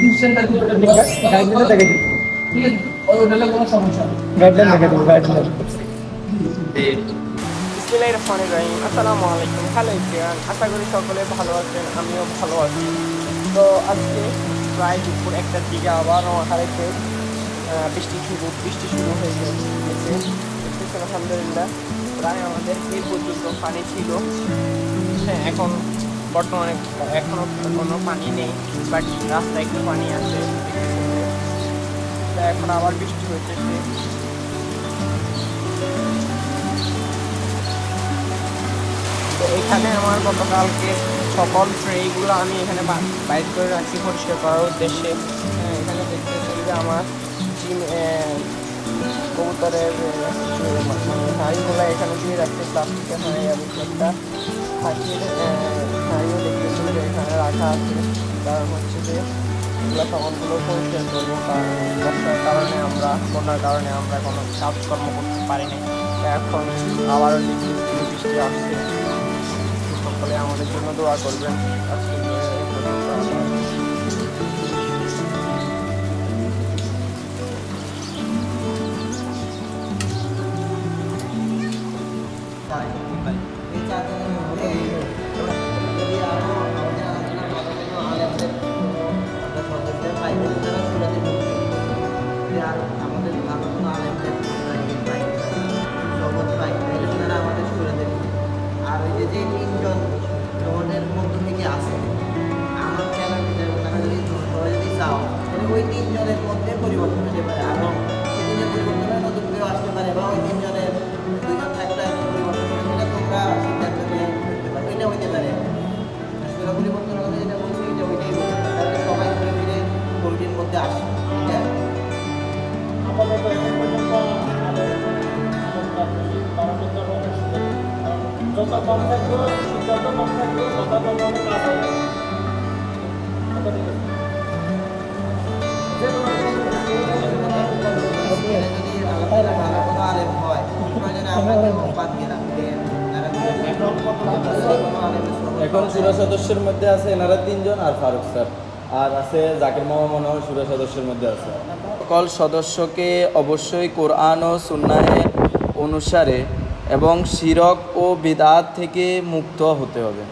ডিসিশনটা দিতে গাইডলাইন দেখে দিই ঠিক আছে ওই হোটেলে কোনো সমস্যা গাইডলাইন দেখে দিই গাইডলাইন বিসমিল্লাহির রহমানির রহিম আসসালামু আলাইকুম হ্যালো ইব্রিয়ান আশা করি সকলে ভালো আছেন আমিও ভালো আছি। তো আজকে প্রায় দুপুর একটার দিকে আবার হারাইতে বৃষ্টি শুরু বৃষ্টি শুরু হয়ে গেছে। দেখতেছেন আলহামদুলিল্লাহ। প্রায় আমাদের এই পর্যন্ত পানি ছিল। হ্যাঁ এখন বর্তমানে এখনও কোনো পানি নেই বাট রাস্তায় একটু পানি আছে এখন আবার বৃষ্টি হচ্ছে এখানে আমার গতকালকে সকল ট্রেগুলো আমি এখানে বা- বাইর করে রাখছি পরিষ্কার করার উদ্দেশ্যে। হ্যাঁ, এখানে দেখতেছি যে আমার জিম কবুতরের হাঁড়িগুলো এখানে দিয়ে রাখতে প্লাস্টিকের হাঁড়ি এবং একটা হাঁড়ির হাঁড়িও দেখতেছি যে এখানে রাখা আছে। কারণ হচ্ছে যে এগুলো সামানগুলো পরিষ্কার করব কারণ বর্ষার কারণে আমরা, বন্যার কারণে আমরা কোনো কাজকর্ম করতে পারিনি। এখন আবারও বৃষ্টি বৃষ্টি আসছে। সকলে আমাদের জন্য দোয়া করবেন। আজকে এই ওই তিনজনের মধ্যে পরিবর্তন হতে পারে আরও তিনজনের পরিবর্তন হলে নতুন কেউ আসতে পারে বা ওই তিনজনের থাকলে একটা পরিবর্তন হলে সেটা তোমরা সিদ্ধান্ত নিয়ে করতে পারো এটা হইতে পারে আসলে পরিবর্তনের সবাই ঘুরে কমিটির মধ্যে আসে এটা এখন সুরা সদস্যের মধ্যে আছে এনারা তিনজন আর ফারুক স্যার। আর আছে জাকির মামা মনে হয় সুরা সদস্যের মধ্যে আছে। সকল সদস্যকে অবশ্যই কোরআন ও সুন্নাহের অনুসারে এবং শিরক ও বিদাত থেকে মুক্ত হতে হবে।